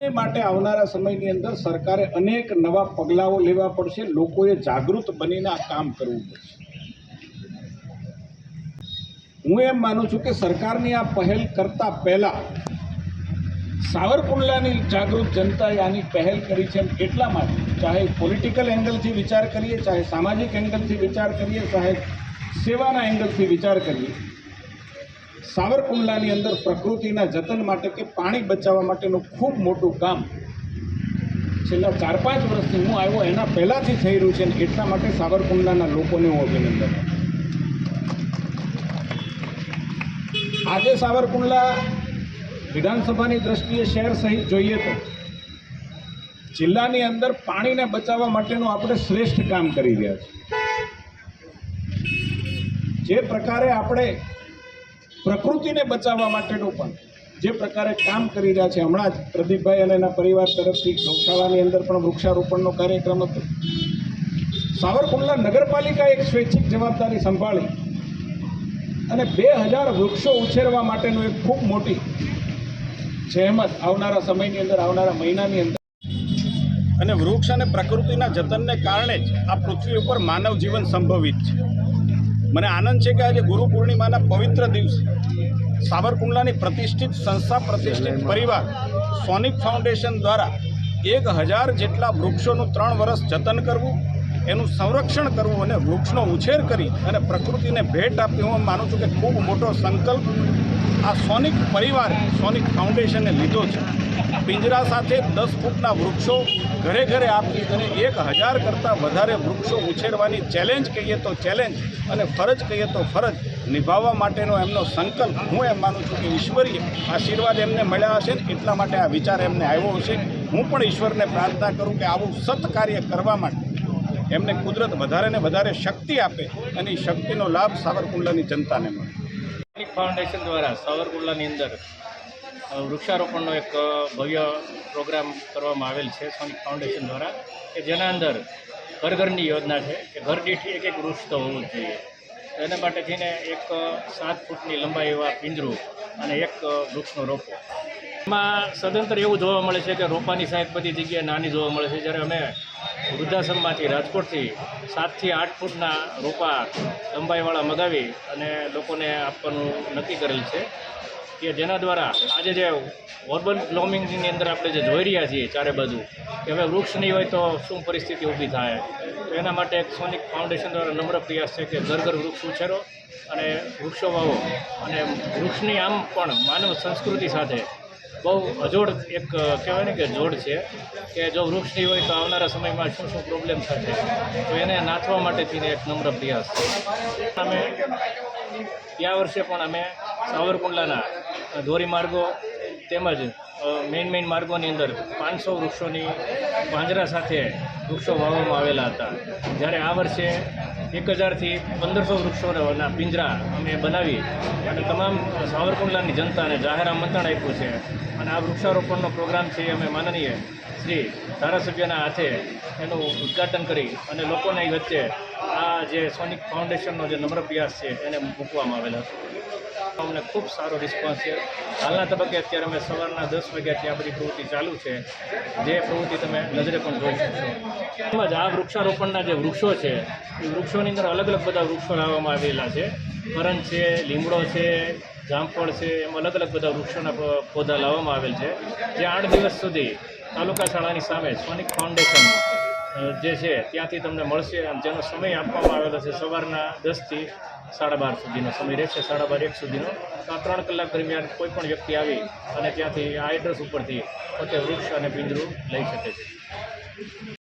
એ માટે આવનારા સમયની અંદર સરકારે અનેક નવા પગલાઓ લેવા પડશે. લોકોએ જાગૃત બનીને આ કામ કરવું પડશે. હું એમ માનું છું કે સરકારની આ પહેલ કરતા પહેલા સાવરકુંડલાની જાગૃત જનતાએ આની પહેલ કરી છે એટલા માટે ચાહે પોલિટિકલ એંગલથી વિચાર કરીએ, ચાહે સામાજિક એંગલથી વિચાર કરીએ, ચાહે સેવાના એંગલથી વિચાર કરીએ સાવરકુંડલાની અંદર પ્રકૃતિના જતન માટે કે પાણી બચાવવા માટેનું ખૂબ મોટું કામ છેલ્લા ચાર પાંચ વર્ષથી હું આવ્યો, એના પહેલાંથી થઈ રહ્યું છે અને એટલા માટે સાવરકુંડલાના લોકોને હું અભિનંદન આજે સાવરકુંડલા વિધાનસભાની દ્રષ્ટિએ શહેર સહિત જોઈએ તો જિલ્લાની અંદર પાણીને બચાવવા માટેનું આપણે શ્રેષ્ઠ કામ કરી રહ્યા છીએ. જે પ્રકારે આપણે પ્રકૃતિને બચાવવા માટેનું પણ જે પ્રકારે કામ કરી રહ્યા છે. હમણાં જ પ્રદીપભાઈ અને એના પરિવાર તરફથી ગૌશાળાની અંદર પણ વૃક્ષારોપણનો કાર્યક્રમ હતો. સાવરકુંડલા નગરપાલિકા એક સ્વૈચ્છિક જવાબદારી સંભાળી અને બે હજાર વૃક્ષો ઉછેરવા માટેનું એક ખૂબ મોટી જહેમત આવનારા સમયની અંદર, આવનારા મહિનાની અંદર અને વૃક્ષ અને પ્રકૃતિના જતનને કારણે જ આ પૃથ્વી ઉપર માનવ જીવન સંભવિત છે. મને આનંદ છે કે આજે ગુરુ પૂર્ણિમાના પવિત્ર દિવસે સાવરકુંડલાની પ્રતિષ્ઠિત સંસ્થા, પ્રતિષ્ઠિત પરિવાર સોનિક ફાઉન્ડેશન દ્વારા એક હજાર જેટલા વૃક્ષોનું ત્રણ વર્ષ જતન કરવું એનું સંરક્ષણ કરવું અને વૃક્ષનો ઉછેર કરી અને પ્રકૃતિને ભેટ આપવી. હું માનું છું કે ખૂબ મોટો સંકલ્પ આ સોનિક પરિવાર, સોનિક ફાઉન્ડેશને લીધો છે. પિંજરા સાથે દસ ફૂટના વૃક્ષો ઘરે ઘરે આપી અને એક હજાર કરતાં વધારે વૃક્ષો ઉછેરવાની ચેલેન્જ કહીએ તો ચેલેન્જ અને ફરજ કહીએ તો ફરજ નિભાવવા માટેનો એમનો સંકલ્પ. હું એમ માનું છું કે ઈશ્વરીય આશીર્વાદ એમને મળ્યા હશે ને એટલા માટે આ વિચાર એમને આવ્યો હશે. હું પણ ઈશ્વરને પ્રાર્થના કરું કે આવું સત કાર્ય કરવા માટે એમને કુદરત વધારે ને વધારે શક્તિ આપે અને શક્તિનો લાભ સાવરકુંડલાની જનતાને મળે. ફાઉન્ડેશન દ્વારા સાવરકુંડલાની અંદર વૃક્ષારોપણનો એક ભવ્ય પ્રોગ્રામ કરવામાં આવેલ છે સોનિક ફાઉન્ડેશન દ્વારા, કે જેના અંદર ઘર ઘરની યોજના છે કે ઘર દીઠ એક એક વૃક્ષ તો હોવું જોઈએ. એના માટે થઈને એક સાત ફૂટની લંબાઈ એવા પિંજરું અને એક વૃક્ષનો રોપો. એમાં સદંતર એવું જોવા મળે છે કે રોપાની સાઈઝ બધી જગ્યાએ નાની જોવા મળે છે. જ્યારે અમે વૃદ્ધાશ્રમમાંથી રાજકોટથી સાતથી આઠ ફૂટના રોપા લંબાઈવાળા મગાવી અને લોકોને આપવાનું નક્કી કરેલ છે કે જેના દ્વારા આજે જે ઓર્બન પ્લોમિંગની અંદર આપણે જે જોઈ રહ્યા છીએ ચારે બાજુ, કે હવે વૃક્ષ નહીં હોય તો શું પરિસ્થિતિ ઊભી થાય? તો એના માટે એક સોનિક ફાઉન્ડેશન દ્વારા નમ્ર પ્રયાસ છે કે ઘર ઘર વૃક્ષ ઉછેરો અને વૃક્ષો વાવો. અને વૃક્ષની આમ પણ માનવ સંસ્કૃતિ સાથે બહુ અજોડ એક કહેવાય ને કે જોડ છે કે જો વૃક્ષ નહીં હોય તો આવનારા સમયમાં શું શું પ્રોબ્લેમ થશે? તો એને નાથવા માટે થઈને એક નમ્ર પ્રયાસ છે. અમે ગયા વર્ષે પણ અમે સાવરકુંડલાના ધોરીમાર્ગો તેમજ મેઇન મેઇન માર્ગોની અંદર પાંચસો વૃક્ષોની પાંજરા સાથે વૃક્ષો વાવવામાં આવેલા હતા. જ્યારે આ વર્ષે એક હજારથી પંદરસો વૃક્ષોના પિંજરા અમે બનાવી અને તમામ સાવરકુંડલાની જનતાને જાહેર આમંત્રણ આપ્યું છે. અને આ વૃક્ષારોપણનો પ્રોગ્રામ છે અમે માનનીય શ્રી ધારાસભ્યના હાથે એનું ઉદ્ઘાટન કરી અને લોકોની વચ્ચે આ જે સોનિક ફાઉન્ડેશનનો જે નમ્ર પ્રયાસ છે એને મૂકવામાં આવેલો હતો અમને ખૂબ સારો રિસ્પોન્સ છે. હાલના તબક્કે અત્યારે અમે સવારના દસ વાગ્યાથી બધી પ્રવૃત્તિ ચાલુ છે. જે પ્રવૃત્તિ તમે નજરે પણ જોઈ શકશો. તેમજ આ વૃક્ષારોપણના જે વૃક્ષો છે, એ વૃક્ષોની અંદર અલગ અલગ બધા વૃક્ષો લાવવામાં આવેલા છે. કરણ છે, લીમડો છે, જામફળ છે, એમ અલગ અલગ બધા વૃક્ષોના પૌધા લાવવામાં આવેલ છે. જે આઠ દિવસ સુધી તાલુકા શાળાની સામે સોનિક ફાઉન્ડેશન જે છે, ત્યાંથી તમને મળશે અને જેનો સમય આપવામાં આવેલો છે સવારના દસથી સાડા બાર સુધીનો સમય રહેશે, સાડા બાર એક સુધીનો. તો આ ત્રણ કલાક દરમિયાન કોઈ પણ વ્યક્તિ આવી અને ત્યાંથી આ એડ્રેસ ઉપરથી પોતે વૃક્ષ અને પિંજરું લઈ શકે છે.